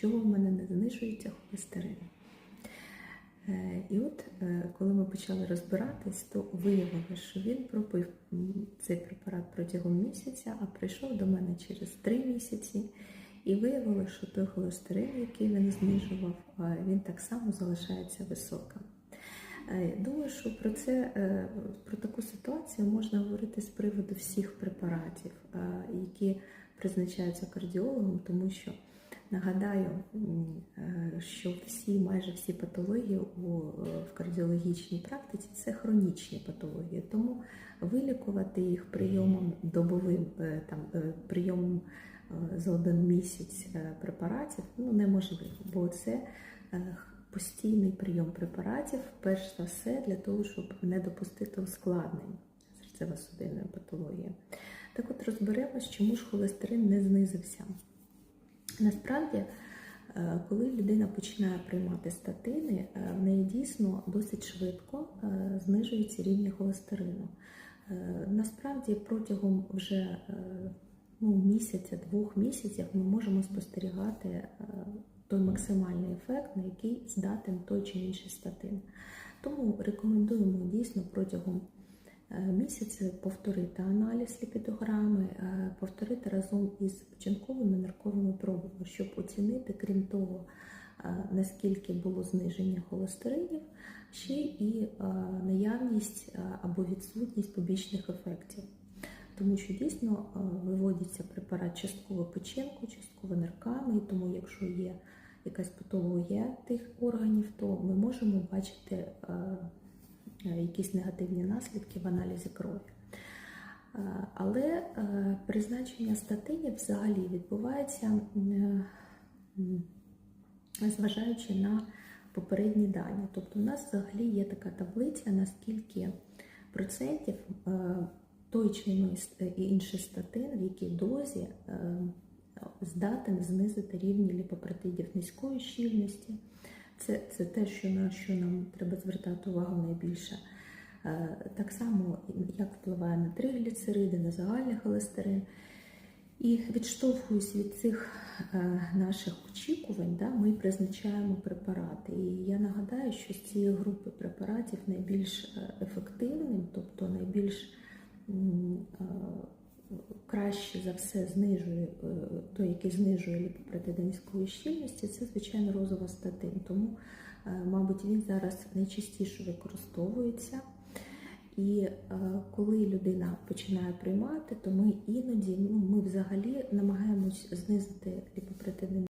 чого в мене не знижується холестерин. Е, І от е, коли ми почали розбиратись, то виявилося, що він пропив цей препарат протягом місяця, а прийшов до мене через три місяці. І виявилося, що той холестерин, який він знижував, е, він так само залишається високим. Думаю, що про це про таку ситуацію можна говорити з приводу всіх препаратів, які призначаються кардіологом, тому що нагадаю, е, що всі, майже всі патології у е, в кардіологічній практиці це хронічні патології, тому вилікувати їх прийомом добовим е, там прийомом за один місяць препаратів ну неможливо, бо це постійний прийом препаратів, перш за все, для того, щоб не допустити ускладнень серцево-судинної патології. Так от розберемось, чому ж холестерин не знизився. Насправді, е, коли людина починає приймати статини, е, в неї дійсно досить швидко е, знижуються рівні холестерину. Насправді, протягом вже ну, місяця, двох місяців ми можемо спостерігати той максимальний ефект, на який здатен той чи інший статин. Тому рекомендуємо дійсно протягом е, місяця повторити аналіз ліпідограми, е, повторити разом із початковими нарковими пробами, щоб оцінити, крім того, е, наскільки було зниження холестеринів, ще і наявність або відсутність побічних ефектів. Тому що дійсно виводиться препарат частково печінку, частково нирками, і тому якщо є якась патологія тих органів, то ми можемо бачити якісь негативні наслідки в аналізі крові. Е, Але е, призначення статинів взагалі відбувається, е, зважаючи на попередні дані. Тобто, у нас взагалі є така таблиця, наскільки процентів е, той чи інший статин, в якій дозі е, здатен знизити рівні ліпопротидів низької щільності. Це, це те, що на що нам треба звертати увагу найбільше. Е, Так само, як впливає на тригліцериди, на загальний холестерин. І відштовхуючись від цих е, наших очікувань, да, ми призначаємо препарати. І я нагадаю, що з цієї групи препаратів найбільш е, ефективним, тобто найбільш краще за все знижує е, той, який знижує ліпопротиди низької щільності, це звичайно розова статин. Тому, е, мабуть, він зараз найчастіше використовується. І е, коли людина починає приймати, то ми іноді, ну ми взагалі намагаємось знизити ліпопротидний